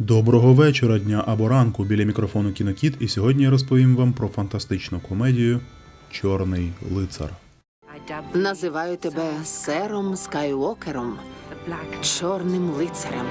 Доброго вечора, дня або ранку біля мікрофону Кінокіт, і сьогодні я розповім вам про фантастичну комедію Чорний лицар. Називаю тебе сером Скайуокером, чорним лицарем.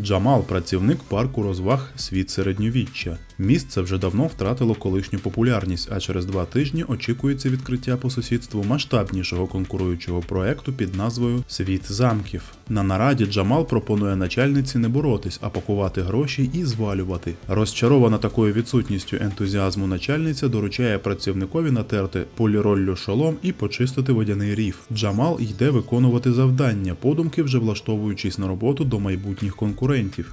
Джамал працівник парку розваг Світ середньовіччя. Місце вже давно втратило колишню популярність, а через два тижні очікується відкриття по сусідству масштабнішого конкуруючого проекту під назвою Світ замків. На нараді Джамал пропонує начальниці не боротись, а пакувати гроші і звалювати. Розчарована такою відсутністю ентузіазму начальниця доручає працівникові натерти поліроллю шолом і почистити водяний рів. Джамал йде виконувати завдання, подумки вже влаштовуючись на роботу до майбутніх конкурентів.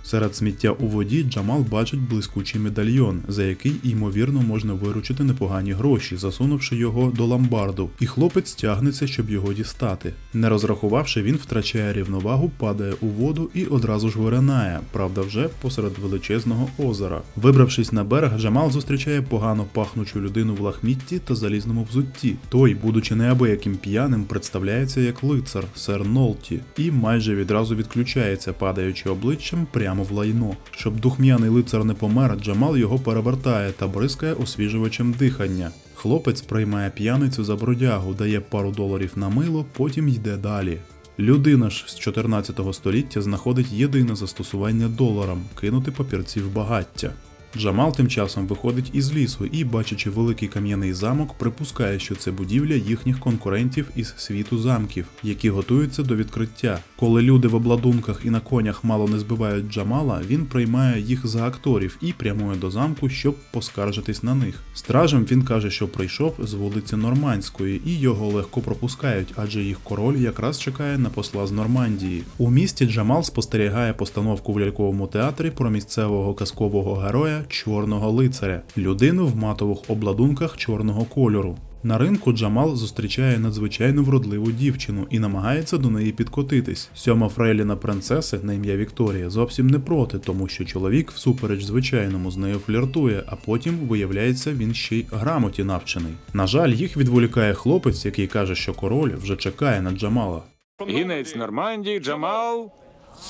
Серед сміття у воді Джамал бачить блискучий медальйон, за який ймовірно можна виручити непогані гроші, засунувши його до ламбарду, і хлопець тягнеться, щоб його дістати. Не розрахувавши, він втрачає рівновагу, падає у воду і одразу ж виринає, правда, вже посеред величезного озера. Вибравшись на берег, Джамал зустрічає погано пахнучу людину в лахмітті та залізному взутті. Той, будучи неабияким п'яним, представляється як лицар, сер Нолті, і майже відразу відключається, падаючи обличчям прямо в лайно. Щоб духм'яний лицар не помер, Джамал його перевертає та бризкає освіжувачем дихання. Хлопець приймає п'яницю за бродягу, дає пару доларів на мило, потім йде далі. Людина ж з 14 століття знаходить єдине застосування доларам кинути папірці в багаття. Джамал тим часом виходить із лісу і, бачачи великий кам'яний замок, припускає, що це будівля їхніх конкурентів із світу замків, які готуються до відкриття. Коли люди в обладунках і на конях мало не збивають Джамала, він приймає їх за акторів і прямує до замку, щоб поскаржитись на них. Стражем він каже, що прийшов з вулиці Нормандської, і його легко пропускають, адже їх король якраз чекає на посла з Нормандії. У місті Джамал спостерігає постановку в ляльковому театрі про місцевого казкового героя чорного лицаря, людину в матових обладунках чорного кольору. На ринку Джамал зустрічає надзвичайно вродливу дівчину і намагається до неї підкотитись. Сьома фрейліна принцеси на ім'я Вікторія зовсім не проти, тому що чоловік, всупереч звичайному, з нею фліртує, а потім виявляється він ще й грамоті навчений. На жаль, їх відволікає хлопець, який каже, що король вже чекає на Джамала. Гінець Нормандії Джамал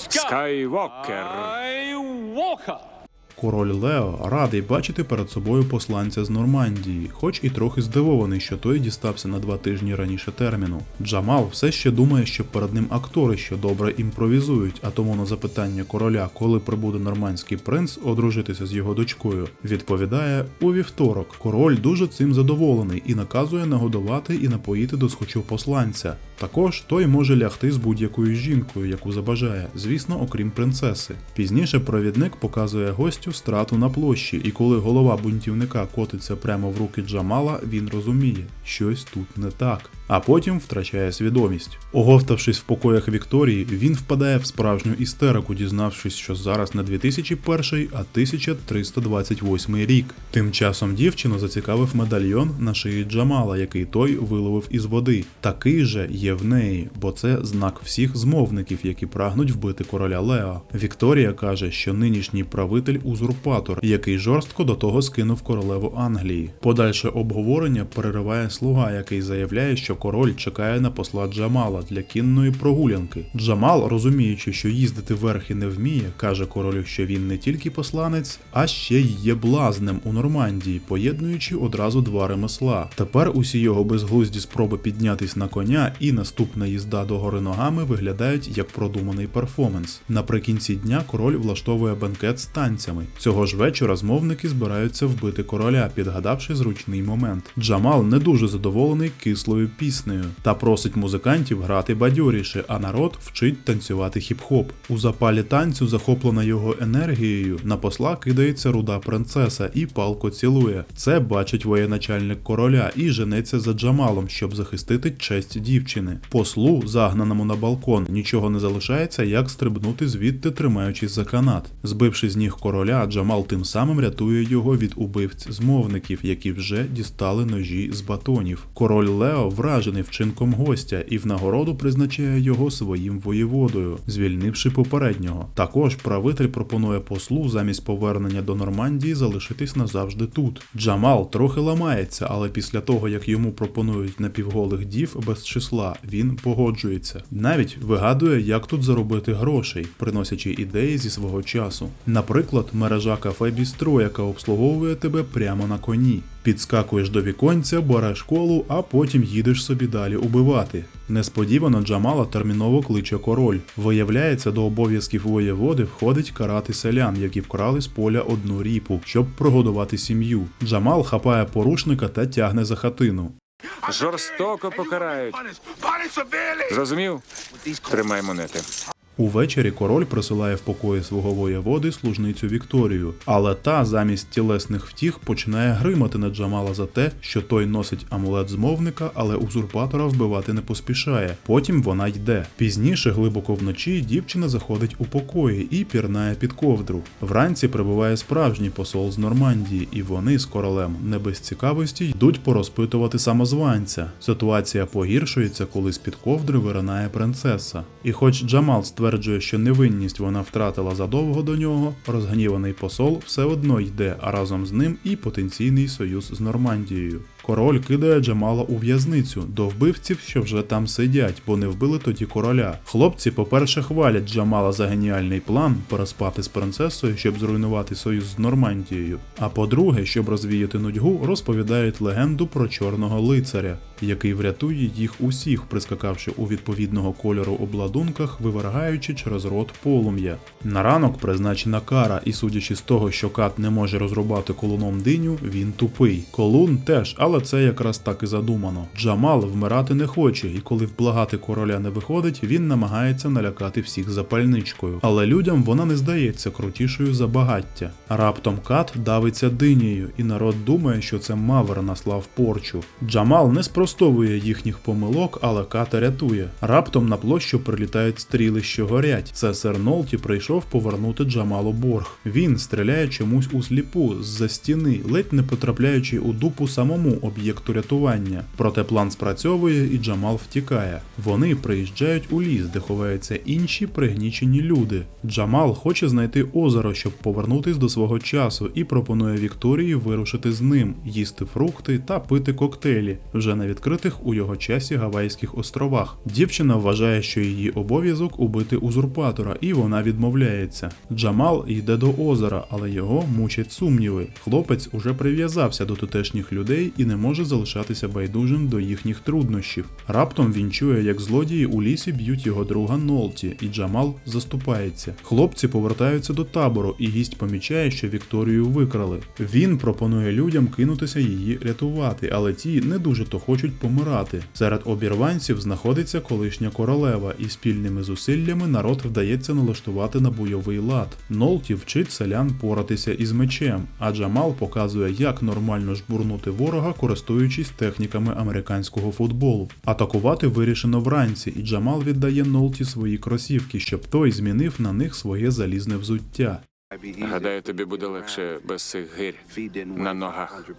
Скайвокер. Король Лео радий бачити перед собою посланця з Нормандії, хоч і трохи здивований, що той дістався на два тижні раніше терміну. Джамал все ще думає, що перед ним актори, що добре імпровізують, а тому на запитання короля, коли прибуде нормандський принц одружитися з його дочкою, відповідає у вівторок. Король дуже цим задоволений і наказує нагодувати і напоїти до схочу посланця. Також той може лягти з будь-якою жінкою, яку забажає, звісно, окрім принцеси. Пізніше провідник показує гостю страту на площі, і коли голова бунтівника котиться прямо в руки Джамала, він розуміє, щось тут не так. А потім втрачає свідомість. Оговтавшись в покоях Вікторії, він впадає в справжню істерику, дізнавшись, що зараз не 2001, а 1328 рік. Тим часом дівчину зацікавив медальйон на шиї Джамала, який той виловив із води. Такий же є в неї, бо це знак всіх змовників, які прагнуть вбити короля Лео. Вікторія каже, що нинішній правитель узурпатор, який жорстко до того скинув королеву Англії. Подальше обговорення перериває слуга, який заявляє, що король чекає на посла Джамала для кінної прогулянки. Джамал, розуміючи, що їздити верхи не вміє, каже королю, що він не тільки посланець, а ще й є блазнем у Нормандії, поєднуючи одразу два ремесла. Тепер усі його безглузді спроби піднятись на коня і наступна їзда до гори ногами виглядають як продуманий перформанс. Наприкінці дня король влаштовує бенкет з танцями. Цього ж вечора змовники збираються вбити короля, підгадавши зручний момент. Джамал не дуже задоволений кислою піснею та просить музикантів грати бадьоріше, а народ вчить танцювати хіп-хоп. У запалі танцю, захоплена його енергією, на посла кидається руда принцеса і палко цілує. Це бачить воєначальник короля і женеться за Джамалом, щоб захистити честь дівчини. Послу, загнаному на балкон, нічого не залишається, як стрибнути звідти, тримаючись за канат. Збивши з ніг короля, Джамал тим самим рятує його від убивць змовників, які вже дістали ножі з батонів. Король Лео вражений вчинком гостя і в нагороду призначає його своїм воєводою, звільнивши попереднього. Також правитель пропонує послу замість повернення до Нормандії залишитись назавжди тут. Джамал трохи ламається, але після того як йому пропонують напівголих дів без числа, він погоджується. Навіть вигадує, як тут заробити грошей, приносячи ідеї зі свого часу. Наприклад, мережа кафе Бістро, яка обслуговує тебе прямо на коні. Підскакуєш до віконця, береш колу, а потім їдеш собі далі убивати. Несподівано Джамала терміново кличе король. Виявляється, до обов'язків воєводи входить карати селян, які вкрали з поля одну ріпу, щоб прогодувати сім'ю. Джамал хапає порушника та тягне за хатину. Жорстоко покарають. Зрозумів? Тримай монети. Увечері король присилає в покої свого воєводи служницю Вікторію, але та замість тілесних втіх починає гримати на Джамала за те, що той носить амулет змовника, але узурпатора вбивати не поспішає. Потім вона йде. Пізніше, глибоко вночі, дівчина заходить у покої і пірнає під ковдру. Вранці прибуває справжній посол з Нормандії, і вони з королем не без цікавості йдуть порозпитувати самозванця. Ситуація погіршується, коли з-під ковдри виринає принцеса. І хоч Джамал стверджує, що невинність вона втратила задовго до нього, розгніваний посол все одно йде, а разом з ним і потенційний союз з Нормандією. Король кидає Джамала у в'язницю до вбивців, що вже там сидять, бо не вбили тоді короля. Хлопці, по-перше, хвалять Джамала за геніальний план переспати з принцесою, щоб зруйнувати союз з Нормандією. А по-друге, щоб розвіяти нудьгу, розповідають легенду про чорного лицаря, який врятує їх усіх, прискакавши у відповідного кольору обладунках, вивергаючи через рот полум'я. На ранок призначена кара, і судячи з того, що кат не може розрубати колуном диню, він тупий. Колун теж, але це якраз так і задумано. Джамал вмирати не хоче, і коли вблагати короля не виходить, він намагається налякати всіх запальничкою. Але людям вона не здається крутішою за багаття. Раптом кат давиться динією, і народ думає, що це мавр наслав порчу. Джамал не спростовує їхніх помилок, але ката рятує. Раптом на площу прилітають стріли, що горять. Це сер Нолті прийшов повернути Джамалу борг. Він стріляє чомусь у сліпу з-за стіни, ледь не потрапляючи у дупу самому об'єкту рятування. Проте план спрацьовує і Джамал втікає. Вони приїжджають у ліс, де ховаються інші пригнічені люди. Джамал хоче знайти озеро, щоб повернутись до свого часу, і пропонує Вікторії вирушити з ним, їсти фрукти та пити коктейлі, вже на відкритих у його часі Гавайських островах. Дівчина вважає, що її обов'язок убити узурпатора, і вона відмовляється. Джамал йде до озера, але його мучать сумніви. Хлопець уже прив'язався до тутешніх людей і не може залишатися байдужим до їхніх труднощів. Раптом він чує, як злодії у лісі б'ють його друга Нолті, і Джамал заступається. Хлопці повертаються до табору, і гість помічає, що Вікторію викрали. Він пропонує людям кинутися її рятувати, але ті не дуже то хочуть помирати. Серед обірванців знаходиться колишня королева, і спільними зусиллями народ вдається налаштувати на бойовий лад. Нолті вчить селян поратися із мечем, а Джамал показує, як нормально жбурнути ворога, користуючись техніками американського футболу. Атакувати вирішено вранці, і Джамал віддає Нолті свої кросівки, щоб той змінив на них своє залізне взуття. Гадаю, тобі буде легше без цих гирь на ногах.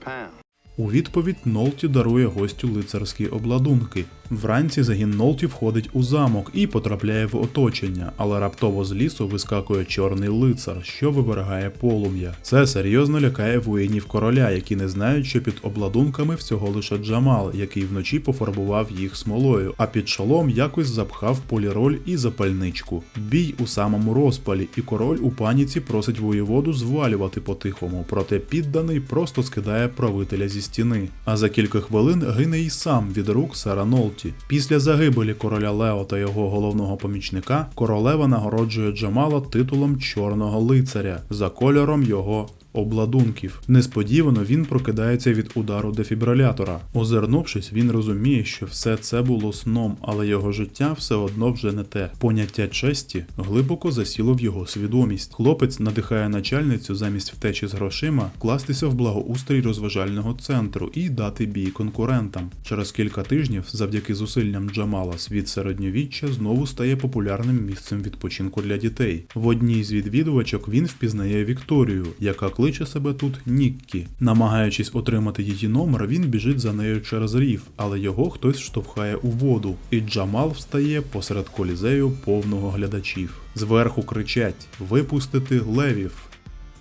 У відповідь Нолті дарує гостю лицарські обладунки. Вранці загін Нолті входить у замок і потрапляє в оточення, але раптово з лісу вискакує чорний лицар, що вивергає полум'я. Це серйозно лякає воїнів короля, які не знають, що під обладунками всього лише Джамал, який вночі пофарбував їх смолою, а під шолом якось запхав поліроль і запальничку. Бій у самому розпалі, і король у паніці просить воєводу звалювати по-тихому, проте підданий просто скидає правителя зі стіни. А за кілька хвилин гине й сам від рук сера Нолті. Після загибелі короля Лео та його головного помічника королева нагороджує Джамала титулом чорного лицаря за кольором його. Обладунків. Несподівано він прокидається від удару дефібрилятора. Озирнувшись, він розуміє, що все це було сном, але його життя все одно вже не те. Поняття честі глибоко засіло в його свідомість. Хлопець надихає начальницю замість втечі з грошима кластися в благоустрій розважального центру і дати бій конкурентам. Через кілька тижнів, завдяки зусиллям Джамала, світ середньовіччя знову стає популярним місцем відпочинку для дітей. В одній з відвідувачок він впізнає Вікторію, яка кличе себе тут Ніккі. Намагаючись отримати її номер, він біжить за нею через рів, але його хтось штовхає у воду, і Джамал встає посеред колізею повного глядачів. Зверху кричать: Випустити левів.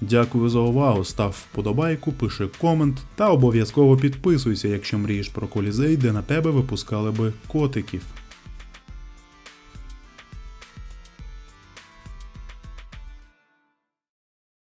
Дякую за увагу. Став вподобайку, пиши комент та обов'язково підписуйся, якщо мрієш про колізей, де на тебе випускали би котиків.